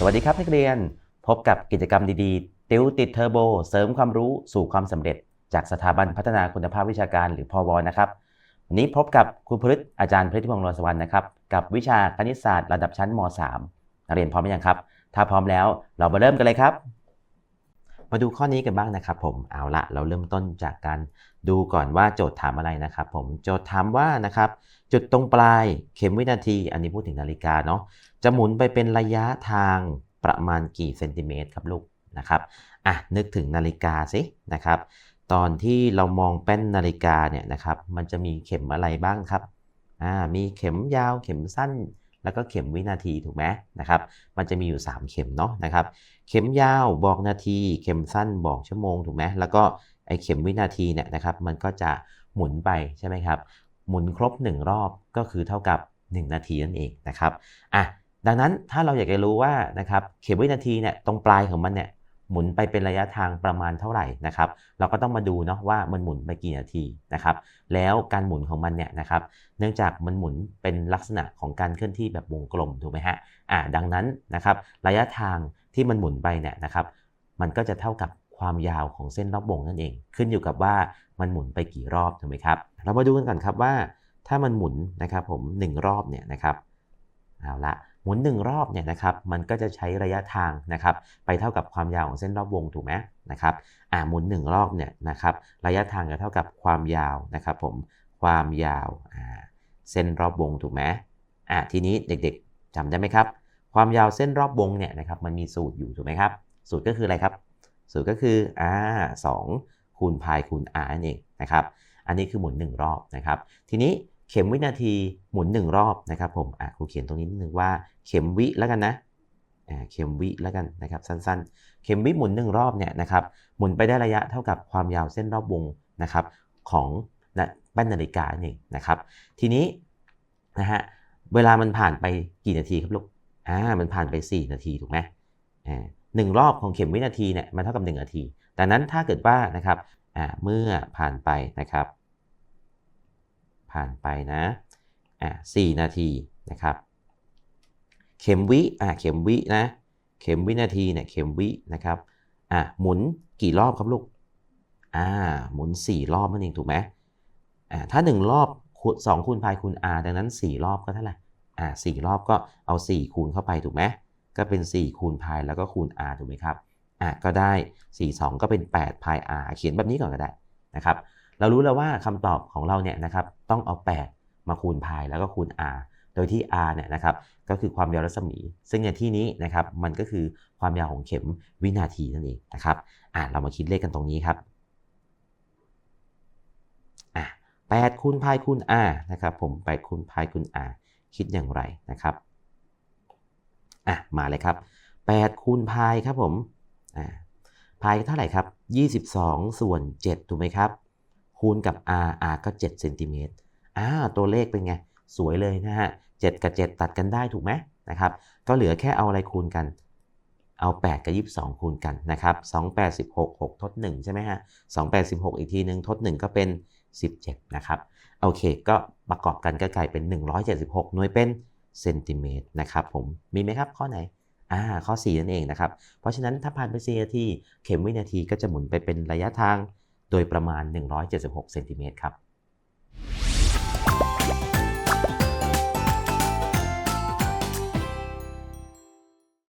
สวัสดีครับนักเรียน พบกับกิจกรรมดีๆ ติวติดเทอร์โบ เสริมความรู้สู่ความสำเร็จ จากสถาบันพัฒนาคุณภาพวิชาการหรือพอวนะครับ วันนี้พบกับครูพฤษอาจารย์พฤทธิพงศ์รสวรรณนะครับ กับวิชาคณิตศาสตร์ระดับชั้นม .3 นักเรียนพร้อมหรือยังครับ ถ้าพร้อมแล้วเรามาเริ่มกันเลยครับ มาดูข้อนี้กันบ้างนะครับ ผม เอาละเราเริ่มต้นจากการดูก่อนว่าโจทย์ถามอะไรนะครับ ผม โจทย์ถามว่านะครับ จุดตรงปลาย เข็มวินาที อันนี้พูดถึงนาฬิกาเนาะ จะหมุนไปเป็นระยะทางประมาณกี่เซนติเมตรครับลูกนะครับอะนึกถึงนาฬิกาสินะครับตอนที่เรามองแป้นนาฬิกาเนี่ยนะครับมันจะมีเข็มอะไรบ้างครับอ่ามีเข็มยาวเข็มสั้น แล้วก็เข็มวินาทีถูกไหมนะครับมันจะมีอยู่ 3 เข็มเนาะนะครับเข็มยาวบอกนาที เข็มสั้นบอกชั่วโมงถูกไหมแล้วก็ไอเข็มวินาทีเนี่ยนะครับมันก็จะหมุนไปใช่ไหมครับหมุนครบ 1 รอบก็คือเท่ากับ 1 นาทีนั่นเองนะครับอะ ดังนั้นถ้าเราอยากจะรู้ว่านะครับเข็มวินาทีเนี่ยตรงปลายของมันเนี่ยหมุนไปเป็นระยะทางประมาณเท่าไหร่นะครับเราก็ต้องมาดูเนาะว่ามันหมุนไปกี่นาทีนะครับแล้วการหมุนของมันเนี่ยนะครับเนื่องจากมันหมุนเป็นลักษณะของการเคลื่อนที่แบบวงกลมถูกไหมฮะอ่าดังนั้นนะครับระยะทางที่มันหมุนไปเนี่ยนะครับมันก็จะเท่ากับความยาวของเส้นรอบวงนั่นเอง ขึ้นอยู่กับว่ามันหมุนไปกี่รอบถูกไหมครับเรามาดูกันก่อนครับว่า ถ้ามันหมุนนะครับผม1รอบเนี่ยนะครับเอาละ หมุน 1 รอบเนี่ยนะครับมันก็จะใช้ระยะทางนะครับไปเท่ากับความยาวของเส้นรอบวงถูกไหมนะครับอ่าหมุน 1 รอบเนี่ยนะครับระยะทางจะเท่ากับความยาวนะครับผมความยาวอ่าเส้นรอบวงถูกไหมอ่าทีนี้เด็กๆจำได้ไหมครับ ความยาวเส้นรอบวงเนี่ยนะครับมันมีสูตรอยู่ถูกไหมครับ สูตรก็คืออะไรครับ สูตรก็คือ r 2คูณพายคูณ r นั่นเองนะครับอันนี้คือหมุน 1 รอบนะครับ ทีนี้ เข็มวินาทีหมุน 1 รอบนะครับผมอะครูเขียนตรงนี้นิดนึงว่าเข็มวิแล้วกันนะอ่าเข็มวิแล้วกันนะครับสั้นๆ เข็มวิหมุน 1 รอบเนี่ยนะครับหมุนไปได้ระยะเท่ากับความยาวเส้นรอบวงนะครับของนะแป้นนาฬิกานั่นเองนะครับ ทีนี้นะฮะเวลามันผ่านไปกี่นาทีครับลูกอ่ามันผ่านไป 4 นาทีถูกไหมอ่าหนึ่งรอบของเข็มวินาทีเนี่ยมันเท่ากับ 1 นาที ดังนั้นถ้าเกิดว่านะครับอ่าเมื่อผ่านไปนะครับ ผ่านไปนะอ่าสี่นาทีนะครับ เข็มวิอ่าเข็มวินะ เข็มวินาทีเนี่ยเข็มวินะครับอ่าหมุนกี่รอบครับลูกอ่าหมุน 4 รอบนั่นเองถูกไหมอ่าถ้า 1 รอบคูณสองคูณพายคูณ r ดังนั้น 4 รอบก็เท่าไหร่อ่าสี่รอบก็เอา 4 คูณเข้าไปถูกไหมก็เป็น 4 คูณพายแล้วก็คูณ r ถูกไหมครับอ่าก็ได้ 4 2 ก็เป็น8พาย r เขียนแบบนี้ก่อนก็ได้นะครับ เรารู้แล้วว่าคำตอบของเราเนี่ยนะครับต้องเอา 8 มาคูณพายแล้วก็คูณ r โดยที่ r เนี่ยนะครับก็คือความยาวรัศมี ซึ่งในที่นี้นะครับมันก็คือความยาวของเข็มวินาทีนั่นเองนะครับอะเรามาคิดเลขกันตรงนี้ครับอะ8คูณพายคูณ r นะครับผม8คูณพายคูณ r คิดอย่างไรนะครับอะมาเลยครับ8คูณพายครับผมอ่าพายเท่าไหร่ครับ 22 ส่วน 7 ถูกไหมครับ คูณกับ r r ก็7เซนติเมตรอ่าตัวเลขเป็นไง สวยเลยนะฮะ7กับ 7 ตัดกันได้ถูกไหมนะครับ ก็เหลือแค่เอาอะไรคูณกัน เอา 8 กับ 22 คูณกันนะครับ2 8 16 6 ทด 1 ใช่ไหมฮะ2 8 16 อีกทีหนึ่งทด 1 ก็เป็น 17 นะครับ โอเค ก็ประกอบกันก็กลายเป็น 176 หน่วยเป็นเซนติเมตรนะครับผม มีไหมครับข้อไหนอ่าข้อ 4 นั่นเองนะครับ เพราะฉะนั้นถ้าผ่านไป4นาทีเข็มวินาทีก็จะหมุนไปเป็นระยะทาง โดยประมาณ 176เซนติเมตรครับ